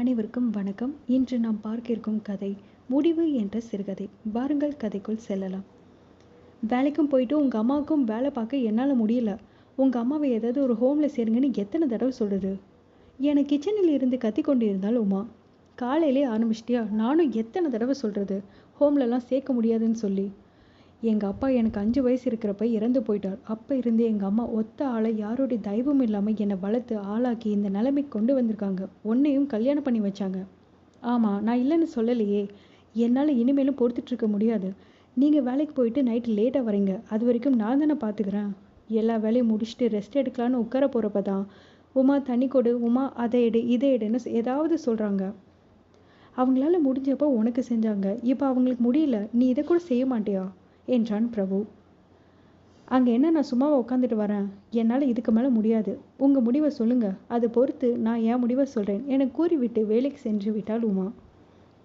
அனைவருக்கும் வணக்கம். இன்று நாம் பார்க்க இருக்கும் கதை முடிவு என்ற சிறுகதை. வாருங்கள் கதைக்குள் செல்லலாம். வேலைக்கும் போயிட்டு உங்கள் அம்மாவுக்கும் வேலை பார்க்க என்னால் முடியல. உங்கள் அம்மாவை ஏதாவது ஒரு ஹோமில் சேருங்கன்னு எத்தனை தடவை சொல்கிறது என கிச்சனில் இருந்து கத்தி கொண்டு இருந்தால் உமா. காலையிலே ஆரம்பிச்சிட்டியா? நானும் எத்தனை தடவை சொல்கிறது ஹோம்லலாம் சேர்க்க முடியாதுன்னு சொல்லி. எங்கள் அப்பா எனக்கு அஞ்சு வயசு இருக்கிறப்ப இறந்து போயிட்டார். அப்போ இருந்து எங்கள் அம்மா ஒத்த ஆளை யாருடைய தயவும் இல்லாமல் என்னை வளர்த்து ஆளாக்கி இந்த நிலைமைக்கு கொண்டு வந்திருக்காங்க. உன்னையும் கல்யாணம் பண்ணி வச்சாங்க. ஆமாம் நான் இல்லைன்னு சொல்லலையே. என்னால் இனிமேலும் பொறுத்துட்ருக்க முடியாது. நீங்கள் வேலைக்கு போயிட்டு நைட்டு லேட்டாக வரீங்க. அது வரைக்கும் நான் தானே பார்த்துக்கிறேன் எல்லா வேலையும் முடிச்சுட்டு ரெஸ்ட் எடுக்கலான்னு உட்கார போகிறப்ப தான் உமா தனி கொடு உமா அதை எடு இதை எடுன்னு ஏதாவது சொல்கிறாங்க அவங்களால முடிஞ்சப்போ உனக்கு செஞ்சாங்க. இப்போ அவங்களுக்கு முடியல. நீ இதை கூட செய்ய மாட்டியா? என்றான் பிரபு. அங்கே என்ன நான் சும்மாவை உட்காந்துட்டு வரேன்? என்னால் இதுக்கு மேலே முடியாது. உங்கள் முடிவை சொல்லுங்கள் அதை பொறுத்து நான் என் முடிவை சொல்கிறேன் என கூறிவிட்டு வேலைக்கு சென்று விட்டாள் உமா.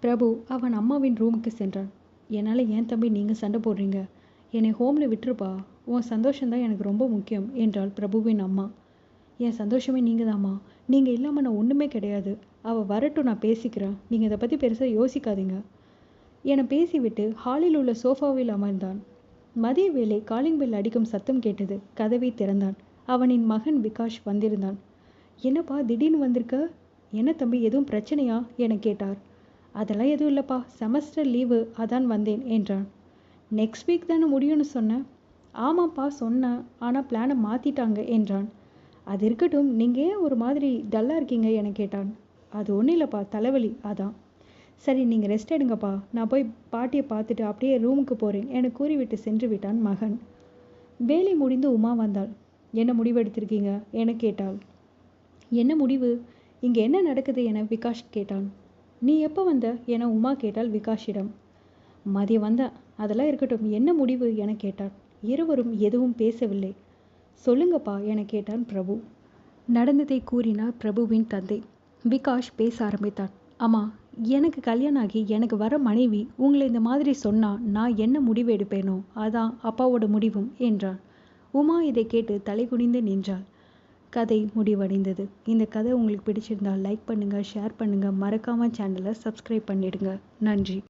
பிரபு அவன் அம்மாவின் ரூமுக்கு சென்றான். என்னால் ஏன் தம்பி நீங்கள் சண்டை போடுறீங்க? என்னை ஹோமில் விட்டுருப்பா. உன் சந்தோஷம்தான் எனக்கு ரொம்ப முக்கியம் என்றாள் பிரபுவின் அம்மா. என் சந்தோஷமே நீங்கள் தாம்மா நீங்கள் இல்லாமல் நான் ஒன்றுமே கிடையாது. அவள் வரட்டும் நான் பேசிக்கிறேன். நீங்கள் இதை பற்றி பெருசாக யோசிக்காதீங்க. என பேசிவிட்டு ஹாலில் உள்ள சோஃபாவில் அமர்ந்தான். மதிய வேளை காலிங் பெல் அடிக்கும் சத்தம் கேட்டது கதவை திறந்தான். அவனின் மகன் விகாஷ் வந்திருந்தான். என்னப்பா திடீர்னு வந்திருக்க? என்ன தம்பி எதுவும் பிரச்சனையா? என கேட்டார். அதெல்லாம் எதுவும் இல்லைப்பா செமஸ்டர் லீவு அதான் வந்தேன் என்றான். நெக்ஸ்ட் வீக் தானே முடியும்னு சொன்னேன் ஆமாப்பா சொன்னேன் ஆனால் பிளானை மாற்றிட்டாங்க என்றான். அது இருக்கட்டும் நீங்கள் ஏன் ஒரு மாதிரி டல்லாக இருக்கீங்க? என கேட்டான். அது ஒன்றும் இல்லைப்பா தலைவலி அதான். சரி நீங்கள் ரெஸ்ட் எடுங்கப்பா. நான் போய் பாட்டியை பார்த்துட்டு அப்படியே ரூமுக்கு போகிறேன் என கூறிவிட்டு சென்று விட்டான் மகன். வேலை முடிந்து உமா வந்தாள். என்ன முடிவு எடுத்திருக்கீங்க? என கேட்டாள். என்ன முடிவு? இங்கே என்ன நடக்குது? என விகாஷ் கேட்டான். நீ எப்போ வந்த? என உமா கேட்டாள் விகாஷிடம். மதியம் வந்தேன் அதெல்லாம் இருக்கட்டும். என்ன முடிவு? என கேட்டான் இருவரும் எதுவும் பேசவில்லை. சொல்லுங்கப்பா என கேட்டான் பிரபு. நடந்ததை கூறினார் பிரபுவின் தந்தை. விகாஷ் பேச ஆரம்பித்தான் அம்மா எனக்கு கல்யாணம் ஆகி எனக்கு வர மனைவி உங்களை இந்த மாதிரி சொன்னால் நான் என்ன முடிவு எடுப்பேனோ? அதான் அப்பாவோட முடிவும் என்றான் உமா இதை கேட்டு தலை குனிந்து நின்றாள். கதை முடிவடைந்தது. இந்த கதை உங்களுக்கு பிடிச்சிருந்தால் லைக் பண்ணுங்கள் ஷேர் பண்ணுங்கள் மறக்காமல் சேனலை சப்ஸ்கிரைப் பண்ணிடுங்க. நன்றி.